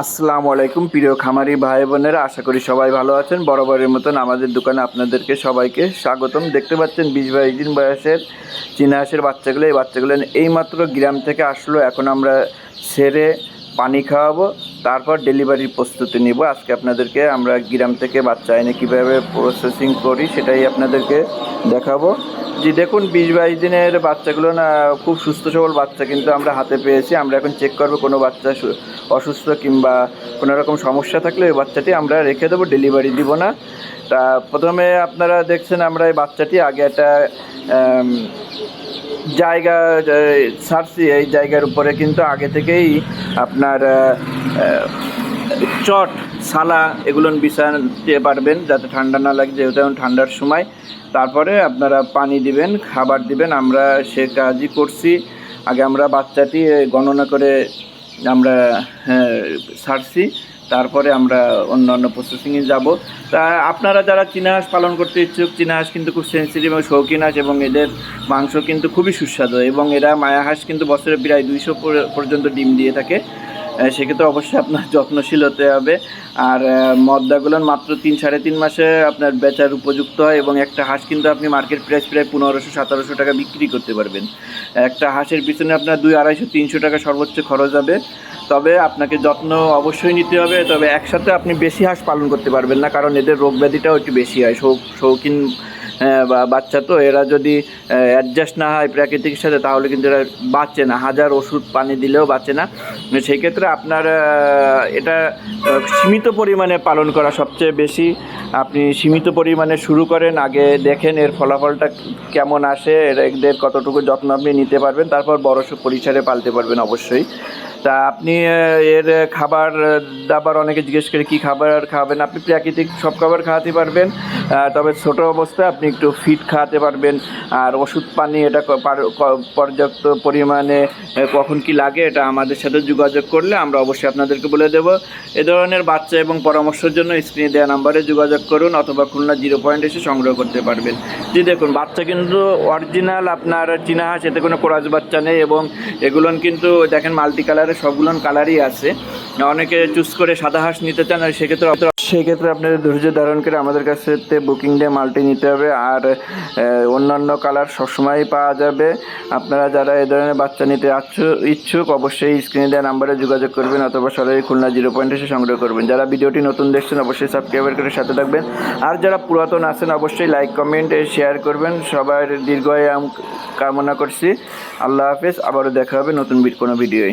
আসসালামু আলাইকুম, প্রিয় খামারি ভাই বোনেরা, আশা করি সবাই ভালো আছেন। বরাবরের মতন আমাদের দোকানে আপনাদেরকে সবাইকে স্বাগতম। দেখতে পাচ্ছেন বিশ বাইশ দিন বয়সের চীনা হাঁসের বাচ্চাগুলো। এই বাচ্চাগুলো এইমাত্র গ্রাম থেকে আসলো। এখন আমরা ছেড়ে পানি খাওয়াবো, তারপর ডেলিভারির প্রস্তুতি নিব। আজকে আপনাদেরকে আমরা গ্রাম থেকে বাচ্চা এনে কীভাবে প্রসেসিং করি, সেটাই আপনাদেরকে দেখাবো। জি, দেখুন, বিশ বাইশ দিনের বাচ্চাগুলো না, খুব সুস্থ সবল বাচ্চা কিন্তু আমরা হাতে পেয়েছি। আমরা এখন চেক করব কোনো বাচ্চা অসুস্থ কিংবা কোনো রকম সমস্যা থাকলে ওই বাচ্চাটি আমরা রেখে দেবো ডেলিভারি দিব না। তা প্রথমে আপনারা দেখছেন আমরা এই বাচ্চাটি আগে একটা জায়গা ছাড়ছি এই জায়গার উপরে কিন্তু আগে থেকেই আপনার চট সালা এগুলো বিছাতে পারবেন যাতে ঠান্ডা না লাগে যেহেতু এখন ঠান্ডার সময়। তারপরে আপনারা পানি দিবেন খাবার দিবেন। আমরা সে কাজই করছি। আগে আমরা বাচ্চাটি গণনা করে আমরা হ্যাঁ, ছাড়ছি তারপরে আমরা অন্য অন্য প্রসেসিংয়ে যাব। তা আপনারা যারা চীনা হাঁস পালন করতে ইচ্ছুক চীনা হাঁস কিন্তু খুব সেন্সিটিভ এবং শৌখিন হাঁস এবং এদের মাংস কিন্তু খুবই সুস্বাদু এবং এরা মায়া হাঁস কিন্তু বছরে প্রায় দুইশো পর্যন্ত ডিম দিয়ে থাকে। সেক্ষেত্রে অবশ্যই আপনার যত্নশীল হতে হবে। আর আহ, মদ্দাগুলো মাত্র তিন সাড়ে তিন মাসে আপনার বেচার উপযুক্ত হয় এবং একটা হাঁস কিন্তু আপনি মার্কেট প্রাইস প্রায় পনেরোশো সতেরোশো টাকা বিক্রি করতে পারবেন। একটা হাঁসের পিছনে আপনার দুই আড়াইশো তিনশো টাকা সর্বোচ্চ খরচ হবে তবে আপনাকে যত্ন অবশ্যই নিতে হবে তবে একসাথে আপনি বেশি হাঁস পালন করতে পারবেন না কারণ এদের রোগ ব্যাধিটাও একটু বেশি হয়। শৌখিন বাচ্চা তো, এরা যদি অ্যাডজাস্ট না হয় প্রাকৃতিক সাথে, তাহলে কিন্তু এরা বাঁচে না। হাজার ওষুধ পানি দিলেও বাঁচে না। সেই ক্ষেত্রে আপনার এটা সীমিত পরিমাণে পালন করা সবচেয়ে বেশি। আপনি সীমিত পরিমাণে শুরু করেন, আগে দেখেন এর ফলাফলটা কেমন আসে এর এদের কতটুকু যত্ন আপনি নিতে পারবেন, তারপর বড় পরিসরে পালতে পারবেন অবশ্যই। তা আপনি এর খাবার দাবার অনেকে জিজ্ঞেস করে কী খাবার খাবেন? আপনি প্রাকৃতিক সব খাবার খাওয়াতে পারবেন। তবে ছোট অবস্থায় আপনি একটু ফিট খাওয়াতে পারবেন। আর ওষুধ পানি এটা পর্যাপ্ত পরিমাণে কখন কি লাগে এটা আমাদের সাথে যোগাযোগ করলে আমরা অবশ্যই আপনাদেরকে বলে দেব। এ ধরনের বাচ্চা এবং পরামর্শের জন্য স্ক্রিনে দেওয়া নাম্বারে যোগাযোগ করুন অথবা খুলনা জিরো পয়েন্ট এসে সংগ্রহ করতে পারবেন। জি, দেখুন, বাচ্চা কিন্তু অরিজিনাল আপনার চীনা হাঁস, এতে কোনো কোরাজ বাচ্চা নেই এবং এগুলোন কিন্তু দেখেন মাল্টি কালারের সবগুলোন কালারই আছে। অনেকে চুজ করে সাদা হাঁস নিতে চান, আর সেক্ষেত্রে সেক্ষেত্রে আপনাদের ধৈর্য ধারণ করে আমাদের কাছে বুকিং দিয়ে মাল্টি নিতে হবে। আর অন্যান্য কালার সবসময়ই পাওয়া যাবে। আপনারা যারা এ ধরনের বাচ্চা নিতে ইচ্ছুক, অবশ্যই স্ক্রিনে দেওয়া নাম্বারে যোগাযোগ করবেন অথবা সরাসরি খুলনা জিরো পয়েন্ট এসে সংগ্রহ করবেন। যারা ভিডিওটি নতুন দেখছেন, অবশ্যই সাবস্ক্রাইবার করে সাথে থাকবেন। আর যারা পুরাতন আছেন, অবশ্যই লাইক কমেন্ট শেয়ার করবেন। সবার দীর্ঘায়াম কামনা করছি। আল্লাহ হাফেজ, আবারও দেখা হবে নতুন কোনো ভিডিওয়।